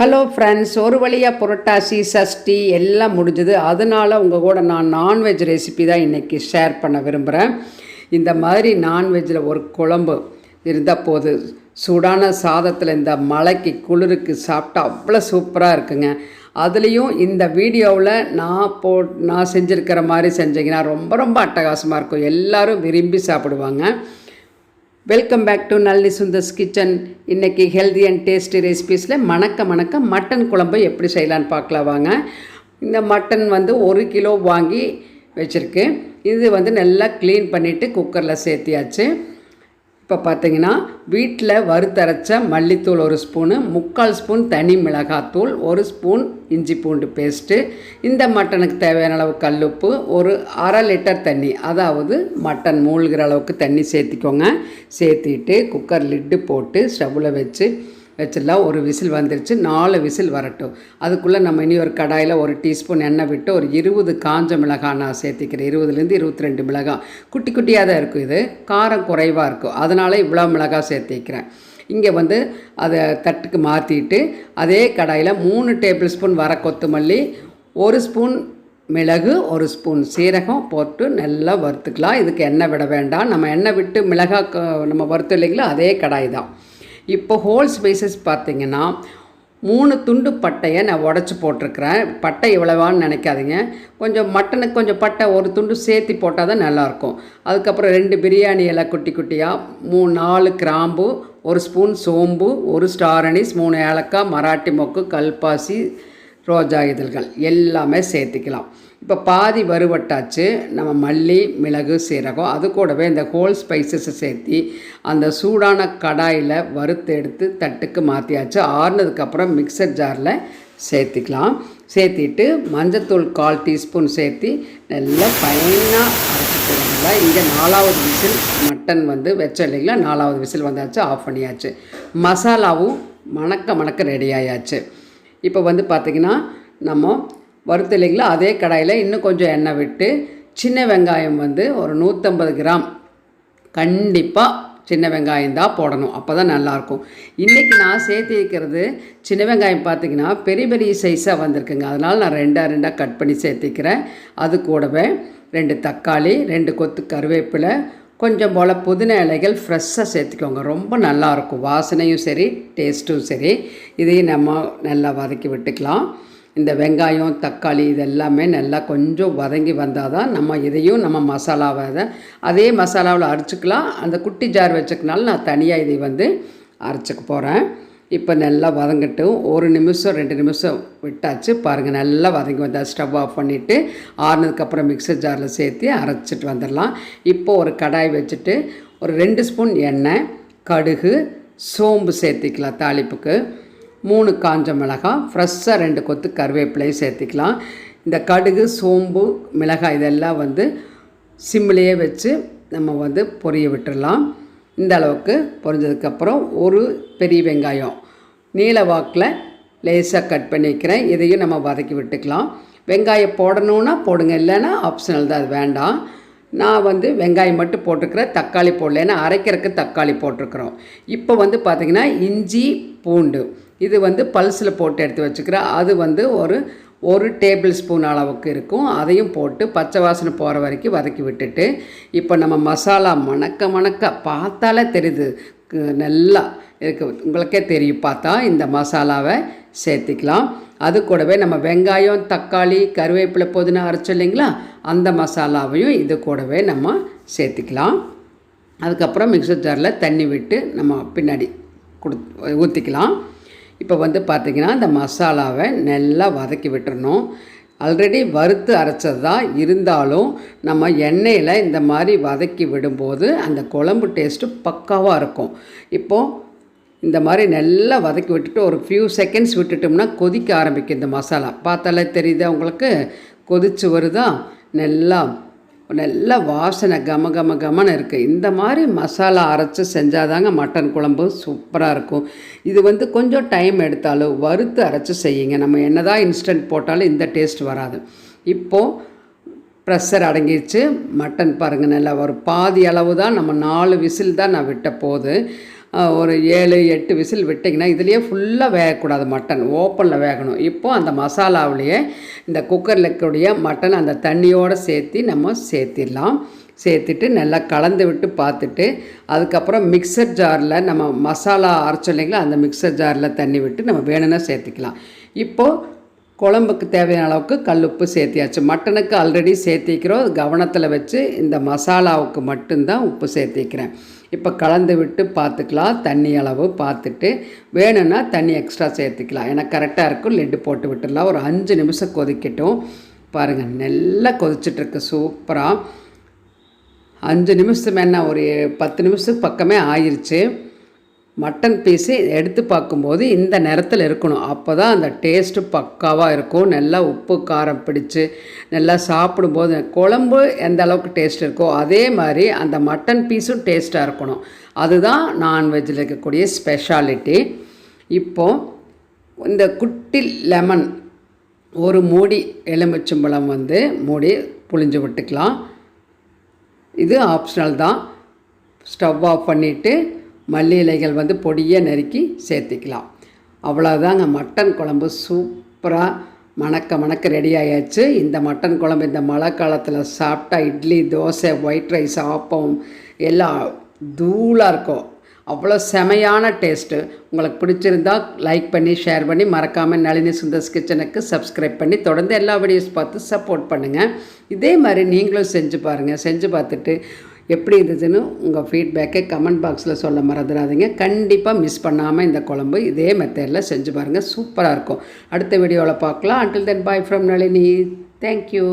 Hello friends ஒரு வழியாக புரட்டாசி சஷ்டி எல்லாம் முடிஞ்சது. அதனால் உங்கள் கூட நான் நான்வெஜ் ரெசிபி தான் இன்றைக்கி ஷேர் பண்ண விரும்புகிறேன் இந்த மாதிரி நான்வெஜ்ஜில் ஒரு குழம்பு இருந்தால் போது சூடான சாதத்தில் இந்த மலைக்கு குளிருக்கு சாப்பிட்டா அவ்வளோ சூப்பராக இருக்குங்க. அதுலேயும் இந்த வீடியோவில் நான் போ நான் செஞ்சுருக்கிற மாதிரி செஞ்சிங்கன்னா ரொம்ப ரொம்ப அட்டகாசமாக இருக்கும். எல்லாரும் விரும்பி சாப்பிடுவாங்க. Welcome back to Nalli Sundar's kitchen இன்றைக்கி ஹெல்தி அண்ட் டேஸ்டி ரெசிபீஸில் மணக்க மணக்க மட்டன் குழம்பு எப்படி செய்யலான்னு பார்க்கலாம் வாங்க. இந்த மட்டன் வந்து ஒரு கிலோ வாங்கி வச்சுருக்கு. இது வந்து நல்லா க்ளீன் பண்ணிவிட்டு குக்கரில் சேர்த்தியாச்சு. இப்போ பார்த்தீங்கன்னா வீட்டில் வறுத்தரைச்ச மல்லித்தூள் ஒரு ஸ்பூனு முக்கால் ஸ்பூன் தனி மிளகாத்தூள் ஒரு ஸ்பூன் இஞ்சி பூண்டு பேஸ்ட்டு இந்த மட்டனுக்கு தேவையான அளவு கல்லுப்பு ஒரு அரை லிட்டர் தண்ணி அதாவது மட்டன் மூழ்கிற அளவுக்கு தண்ணி சேர்த்திக்கோங்க. சேர்த்திட்டு குக்கர் லிட்டு போட்டு ஸ்டவ்வில் வச்சு வச்சிடலாம் ஒரு விசில் வந்துருச்சு நாலு விசில் வரட்டும். அதுக்குள்ளே நம்ம இனி ஒரு கடாயில் ஒரு டீஸ்பூன் எண்ணெய் விட்டு ஒரு இருபது காஞ்ச மிளகாய் நான் சேர்த்திக்கிறேன். இருபதுலேருந்து இருபத்தி ரெண்டு மிளகாய். குட்டி குட்டியாக தான் இருக்கும் இது. காரம் குறைவாக இருக்கும். அதனால் இவ்வளோ மிளகாய் சேர்த்திக்கிறேன். இங்கே வந்து அதை தட்டுக்கு மாற்றிட்டு அதே கடாயில் மூணு டேபிள் ஸ்பூன் வர கொத்தமல்லி ஒரு ஸ்பூன் மிளகு ஒரு ஸ்பூன் சீரகம் போட்டு நல்லா வறுத்துக்கலாம். இதுக்கு எண்ணெய் விட வேண்டாம். நம்ம எண்ணெய் விட்டு மிளகாய் நம்ம வறுத்து இல்லைங்களோ? அதே கடாய் தான். இப்போ ஹோல் ஸ்பேசஸ் பார்த்தீங்கன்னா மூணு துண்டு பட்டையை நான் உடச்சி போட்டிருக்கிறேன். பட்டை இவ்வளவான்னு நினைக்காதீங்க. கொஞ்சம் மட்டனுக்கு கொஞ்சம் பட்டை ஒரு துண்டு சேர்த்து போட்டால் தான் நல்லாயிருக்கும். அதுக்கப்புறம் ரெண்டு பிரியாணி இலை குட்டி குட்டியாக மூணு நாலு கிராம்பு ஒரு ஸ்பூன் சோம்பு ஒரு ஸ்டார் அனீஸ் மூணு ஏலக்காய் மராட்டி மொக்கு கல்பாசி ரோஜா இதழ்கள் எல்லாமே சேர்த்துக்கலாம். இப்போ பாதி வறுவட்டாச்சு. நம்ம மல்லி மிளகு சீரகம் அது கூடவே இந்த ஹோல் ஸ்பைசஸை சேர்த்தி அந்த சூடான கடாயில் வறுத்து எடுத்து தட்டுக்கு மாற்றியாச்சு ஆறுனதுக்கப்புறம் மிக்சர் ஜாரில் சேர்த்துக்கலாம். சேர்த்திட்டு மஞ்சத்தூள் கால் டீஸ்பூன் சேர்த்தி நல்லா ஃபைனாக அரைச்சிக்கிறீங்களா இங்கே நாலாவது விசில் மட்டன் வந்து வச்சோம் இல்லைங்களா? நாலாவது விசில் வந்தாச்சு ஆஃப் பண்ணியாச்சு. மசாலாவும் மணக்க மணக்க ரெடி ஆயாச்சு. இப்போ வந்து பார்த்திங்கன்னா நம்ம வறுத்து இல்லைங்களா அதே கடாயில் இன்னும் கொஞ்சம் எண்ணெய் விட்டு சின்ன வெங்காயம் வந்து ஒரு நூற்றம்பது கிராம். கண்டிப்பாக சின்ன வெங்காயம் தான் போடணும். அப்போ தான் நல்லாயிருக்கும். இன்றைக்கி நான் சேர்த்து வைக்கிறது சின்ன வெங்காயம் பார்த்தீங்கன்னா பெரிய பெரிய சைஸாக வந்திருக்குங்க. அதனால் நான் ரெண்டாக ரெண்டாக கட் பண்ணி சேர்த்திக்கிறேன் அது கூடவே ரெண்டு தக்காளி ரெண்டு கொத்து கருவேப்பிலை கொஞ்சம் போல் புதினா இலைகள் ஃப்ரெஷ்ஷாக சேர்த்துக்கோங்க. ரொம்ப நல்லாயிருக்கும். வாசனையும் சரி டேஸ்ட்டும் சரி. இதையும் நம்ம நல்லா வதக்கி விட்டுக்கலாம். இந்த வெங்காயம் தக்காளி இதெல்லாமே நல்லா கொஞ்சம் வதங்கி வந்தால் தான் நம்ம இதையும் நம்ம மசாலாவை அதே மசாலாவில் அரைச்சிக்கலாம். அந்த குட்டி ஜார் வச்சுக்கனால நான் தனியாக இதை வந்து அரைச்சிக்க போகிறேன் இப்போ நல்லா வதங்கட்டும். ஒரு நிமிஷம் ரெண்டு நிமிஷம் விட்டாச்சு. பாருங்கள் நல்லா வதங்கி வந்தால் ஸ்டவ் ஆஃப் பண்ணிவிட்டு ஆறுனதுக்கப்புறம் மிக்சர் ஜாரில் சேர்த்து அரைச்சிட்டு வந்துடலாம். இப்போ ஒரு கடாய் வச்சுட்டு ஒரு ரெண்டு ஸ்பூன் எண்ணெய் கடுகு சோம்பு சேர்த்திக்கலாம் தாளிப்புக்கு. மூணு காஞ்ச மிளகாய் ஃப்ரெஷ்ஷாக ரெண்டு கொத்து கருவேப்பிலையும் சேர்த்துக்கலாம். இந்த கடுகு சோம்பு மிளகாய் இதெல்லாம் வந்து சிம்மிலேயே வச்சு நம்ம வந்து பொரிய விட்டுடலாம். இந்த அளவுக்கு பொரிஞ்சதுக்கப்புறம் ஒரு பெரிய வெங்காயம். நீல வாக்கில் லேசாக கட் பண்ணிக்கிறேன். இதையும் நம்ம வதக்கி விட்டுக்கலாம். வெங்காயம் போடணுன்னா போடுங்க. இல்லைன்னா ஆப்ஷனல் தான். அது வேண்டாம். நான் வந்து வெங்காயம் மட்டும் போட்டுக்கிறேன். தக்காளி போடல. ஏன்னா அரைக்கிறதுக்கு தக்காளி போட்டிருக்கிறோம். இப்போ வந்து பார்த்திங்கன்னா இஞ்சி பூண்டு இது வந்து பல்ஸில் போட்டு எடுத்து வச்சுக்கிறேன் அது வந்து ஒரு ஒரு டேபிள் ஸ்பூன் அளவுக்கு இருக்கும். அதையும் போட்டு பச்சை வாசனை போகிற வரைக்கும் வதக்கி விட்டுட்டு இப்போ நம்ம மசாலா மணக்க மணக்க பார்த்தாலே தெரியுது. நல்லா இருக்கு. உங்களுக்கே தெரியும். பார்த்தா இந்த மசாலாவை சேர்த்திக்கலாம். அது கூடவே நம்ம வெங்காயம் தக்காளி கருவேப்பிலை புதினா அரைச்சோம் இல்லைங்களா? அந்த மசாலாவையும் இது கூடவே நம்ம சேர்த்திக்கலாம். அதுக்கப்புறம் மிக்சர் ஜாரில் தண்ணி விட்டு நம்ம பின்னாடி கொடு ஊற்றிக்கலாம் இப்போ வந்து பார்த்திங்கன்னா இந்த மசாலாவை நல்லா வதக்கி விட்டுறணும். ஆல்ரெடி வறுத்து அரைச்சது தான். இருந்தாலும் நம்ம எண்ணெயில் இந்த மாதிரி வதக்கி விடும்போது அந்த குழம்பு டேஸ்ட்டு பக்காவாக இருக்கும். இப்போது இந்த மாதிரி நல்லா வதக்கி விட்டுட்டு ஒரு ஃபியூ செகண்ட்ஸ் விட்டுட்டோம்னா கொதிக்க ஆரம்பிக்கும் இந்த மசாலா. பார்த்தாலே தெரியுது உங்களுக்கு? கொதிச்சு வருதா? நல்லா நல்ல வாசனை கம கம கமன்னு இருக்குது இந்த மாதிரி மசாலா அரைச்சி செஞ்சாதாங்க மட்டன் குழம்பு சூப்பராக இருக்கும். இது வந்து கொஞ்சம் டைம் எடுத்தாலும் வறுத்து அரைச்சி செய்யுங்க. நம்ம என்ன தான் இன்ஸ்டன்ட் போட்டாலும் இந்த டேஸ்ட் வராது. இப்போது ப்ரெஷர் அடங்கிடுச்சு மட்டன் பாருங்கள் நல்லா ஒரு பாதி அளவு தான் நம்ம நாலு விசில் தான் நான் விட்ட போது. ஒரு ஏழு எட்டு விசில் விட்டிங்கன்னா இதுலேயே ஃபுல்லாக வேகக்கூடாது மட்டன். ஓப்பனில் வேகணும். இப்போது அந்த மசாலாவிலேயே இந்த குக்கரில் இருக்கக்கூடிய மட்டன் அந்த தண்ணியோடு சேர்த்து நம்ம சேர்த்திடலாம். சேர்த்துட்டு நல்லா கலந்து விட்டு பார்த்துட்டு அதுக்கப்புறம் மிக்சர் ஜாரில் நம்ம மசாலா அரைச்சோம் இல்லைங்களா அந்த மிக்சர் ஜாரில் தண்ணி விட்டு நம்ம வேணும்னா சேர்த்துக்கலாம். இப்போது குழம்புக்கு தேவையான அளவுக்கு கல்லுப்பு சேர்த்தியாச்சு. மட்டனுக்கு ஆல்ரெடி சேர்த்திக்கிறோம். கவனத்தில் வச்சு இந்த மசாலாவுக்கு மட்டும்தான் உப்பு சேர்த்திக்கிறேன். இப்போ கலந்து விட்டு பார்த்துக்கலாம் தண்ணி அளவு பார்த்துட்டு வேணும்னா தண்ணி எக்ஸ்ட்ரா சேர்த்துக்கலாம். ஏன்னா கரெக்டாக இருக்கும் லெட்டு போட்டு விட்டுடலாம். ஒரு அஞ்சு நிமிஷம் கொதிக்கட்டும். பாருங்கள் நல்லா கொதிச்சிட்ருக்கு சூப்பராக அஞ்சு நிமிஷம் என்ன ஒரு பத்து நிமிஷத்துக்கு பக்கமே ஆயிடுச்சு மட்டன் பீஸு எடுத்து பார்க்கும்போது இந்த நேரத்தில் இருக்கணும். அப்போ தான் அந்த டேஸ்ட்டு பக்காவாக இருக்கும். நல்லா உப்பு காரம் பிடிச்சி நல்லா சாப்பிடும்போது குழம்பு எந்த அளவுக்கு டேஸ்ட் இருக்கோ அதே மாதிரி அந்த மட்டன் பீஸும் டேஸ்ட்டாக இருக்கணும். அதுதான் நான்வெஜ்ஜில் இருக்கக்கூடிய ஸ்பெஷாலிட்டி இப்போது இந்த குட்டி லெமன் ஒரு மூடி எலுமிச்சம்பழம் வந்து மூடி புழிஞ்சு விட்டுக்கலாம். இது ஆப்ஷனல் தான். ஸ்டவ் ஆஃப் பண்ணிவிட்டு மல்லி இலைகள் வந்து பொடியை நறுக்கி சேர்த்திக்கலாம். அவ்வளோதாங்க மட்டன் குழம்பு சூப்பராக மணக்க மணக்க ரெடி ஆயாச்சு. இந்த மட்டன் குழம்பு இந்த மழை காலத்தில் சாப்பிட்டா இட்லி தோசை ஒயிட் ரைஸ் ஆப்பம் எல்லாம் தூளாக இருக்கும். அவ்வளோ செமையான டேஸ்ட்டு உங்களுக்கு பிடிச்சிருந்தா லைக் பண்ணி ஷேர் பண்ணி மறக்காமல் நளினி சுந்தர்ஸ் கிச்சனுக்கு சப்ஸ்கிரைப் பண்ணி தொடர்ந்து எல்லா வீடியோஸ் பார்த்து சப்போர்ட் பண்ணுங்கள் இதே மாதிரி நீங்களும் செஞ்சு பாருங்கள் செஞ்சு பார்த்துட்டு எப்படி இருந்ததுன்னு உங்கள் ஃபீட்பேக்கை கமெண்ட் பாக்ஸில் சொல்ல மறந்துடாதீங்க. கண்டிப்பாக மிஸ் பண்ணாமல் இந்த குழம்பு இதே மெத்தடில் செஞ்சு பாருங்கள் சூப்பராக இருக்கும். அடுத்த வீடியோவில் பார்க்கலாம். Until then bye from Nalini. Thank you